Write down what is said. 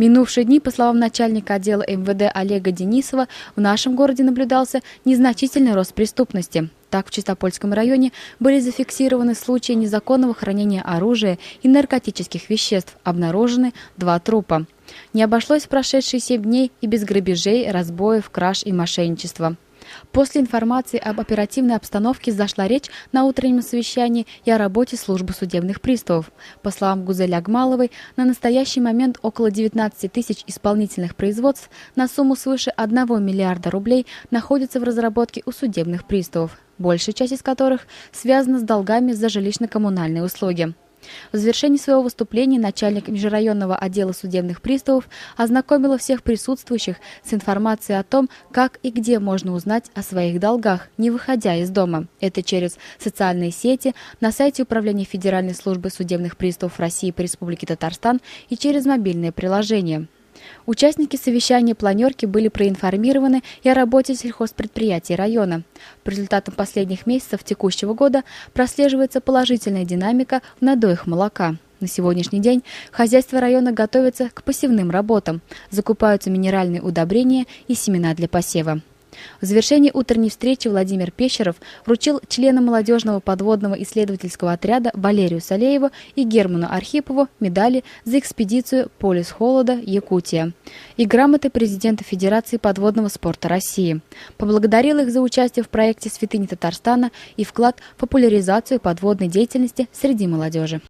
Минувшие дни, по словам начальника отдела МВД Олега Денисова, в нашем городе наблюдался незначительный рост преступности. Так, в Чистопольском районе были зафиксированы случаи незаконного хранения оружия и наркотических веществ, обнаружены два трупа. Не обошлось в прошедшие семь дней и без грабежей, разбоев, краж и мошенничества. После информации об оперативной обстановке зашла речь на утреннем совещании и о работе службы судебных приставов. По словам Гузель Агмаловой, на настоящий момент около 19 тысяч исполнительных производств на сумму свыше 1 миллиарда рублей находятся в разработке у судебных приставов, большая часть из которых связана с долгами за жилищно-коммунальные услуги. В завершении своего выступления начальник межрайонного отдела судебных приставов ознакомила всех присутствующих с информацией о том, как и где можно узнать о своих долгах, не выходя из дома. Это через социальные сети, на сайте Управления Федеральной службы судебных приставов России по Республике Татарстан и через мобильное приложение. Участники совещания планерки были проинформированы и о работе сельхозпредприятий района. По результатам последних месяцев текущего года прослеживается положительная динамика в надоях молока. На сегодняшний день хозяйство района готовится к посевным работам, закупаются минеральные удобрения и семена для посева. В завершении утренней встречи Владимир Пещеров вручил членам молодежного подводного исследовательского отряда Валерию Салееву и Герману Архипову медали за экспедицию «Полюс холода. Якутия» и грамоты президента Федерации подводного спорта России. Поблагодарил их за участие в проекте «Святыни Татарстана» и вклад в популяризацию подводной деятельности среди молодежи.